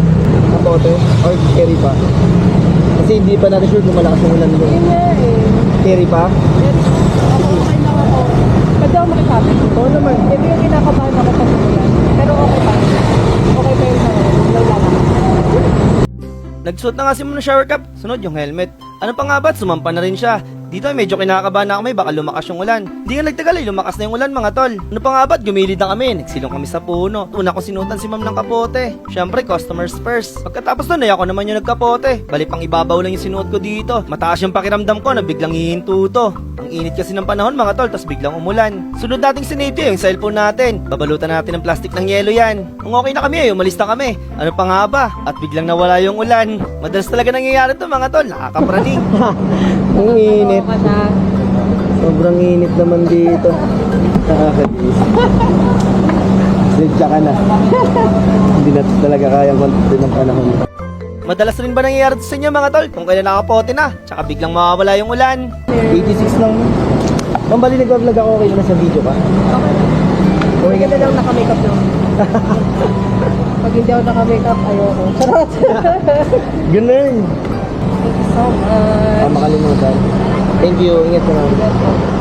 pack ng bote or carry pa? Kasi hindi pa natin sure kung malakas ang ulan doon. Yun eh. Carry pa? Yes. Ako okay lang ako. Pwede ako makisabi. Oo naman. Ito yung kinakabahan ako sa ulan. Pero okay pa. Okay pa yung sa Nagsuot na nga si Muna Shower Cap, sunod yung helmet. Ano pa nga ba't sumampa na rin siya dito ay medyo kinakabahan na kami baka lumakas yung ulan. Hindi nga nagtagal ay lumakas na yung ulan mga tol. Ano pa nga ba't gumilid na kami, nagsilong kami sa puno. Una ko sinutan si ma'am ng kapote. Siyempre customers first. Pagkatapos nun ay ako naman yung nagkapote. Bali pang ibabaw lang yung sinuot ko dito. Mataas yung pakiramdam ko na biglang hihinto to. Ang init kasi ng panahon mga tol, tas biglang umulan. Sunod nating sinipyo yung cellphone natin. Babalutan natin ng plastic ng yelo yan. Kung okay na kami ay umalis na kami. Ano pa nga ba? At biglang nawala yung ulan. Madalas talaga nangyayari to mga tol, nakakapraning. Ang init. Na. Sobrang init naman dito. Nakakadis. Sidya ka na. Hindi na talaga kayang konti ng panahon. Madalas rin ba nangyayari to sa inyo mga tol? Kung kailan nakapote na, tsaka biglang mawawala yung ulan. 86 lang. Ma'am, bali nag-vlog ako okay naman sa video ka. Okay. Okay Hindi ka na lang naka-makeup lang. Pag hindi ako naka-makeup, ayoko. Charot! Ganun. Thank you so Ah, much. makalimutan. Thank you. Ingat ka po.